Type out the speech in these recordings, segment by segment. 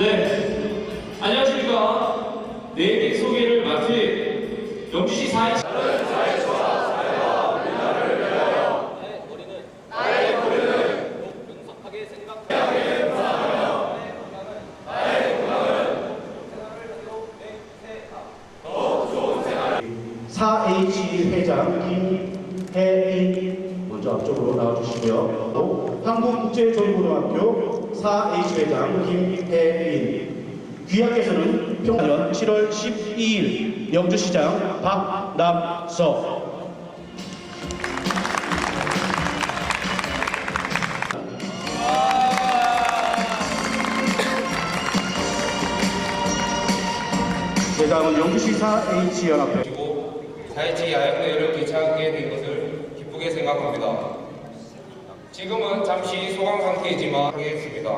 네, 안녕하십니까. 내일 소개를 맡을 영주시 사회 사 h 회장 김혜인 먼저 앞쪽으로 나와주시고요. 또 한국국제조리고등학교 사 h 회장 김혜인. 귀하께서는 평년 7월 12일 영주시장 박남서 다음은 영주시 사 h 연합회. 그리고 사회치 야영대회를 개최하게 된 것을 기쁘게 생각합니다. 지금은 잠시 소강 상태이지만 하겠습니다.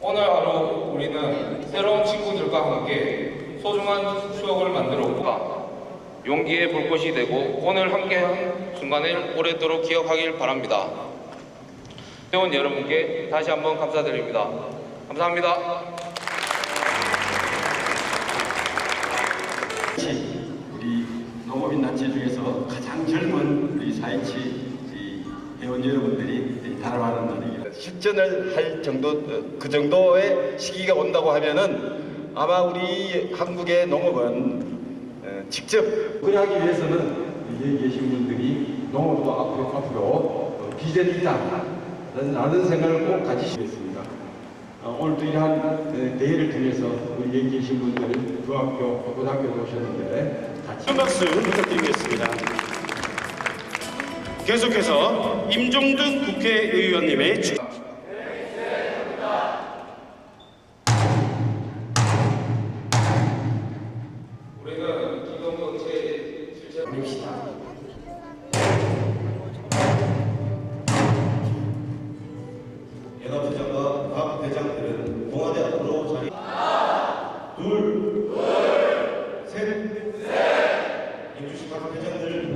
오늘 하루 우리는 새로운 친구들과 함께 소중한 추억을 만들었고 용기의 불꽃이 되고 오늘 함께한 순간을 오래도록 기억하길 바랍니다. 회원 여러분께 다시 한번 감사드립니다. 감사합니다. 우리 농업인 단체 중에서 가장 젊은 우리 사회치 이 회원 여러분들이 달아나는 날입니다. 실전을 할 정도 그 정도의 시기가 온다고 하면은 아마 우리 한국의 농업은 어, 직접 그래 하기 위해서는 여기 계신 분들이 농업도 앞으로 앞으로 어, 비전이다라는 생각을 꼭 가지시겠습니다. 어, 오늘도 이러한 어, 대회를 통해서 우리 여기 계신 분들 중학교, 고등학교 오셨는데 같이 큰 박수 부탁드리겠습니다. 계속해서 임종득 국회의원님의 주... 우리는 기동경제 실제 연합회장과 각 회장들은 동아대 앞으로 자리 둘, 셋, 영주시 각 회장들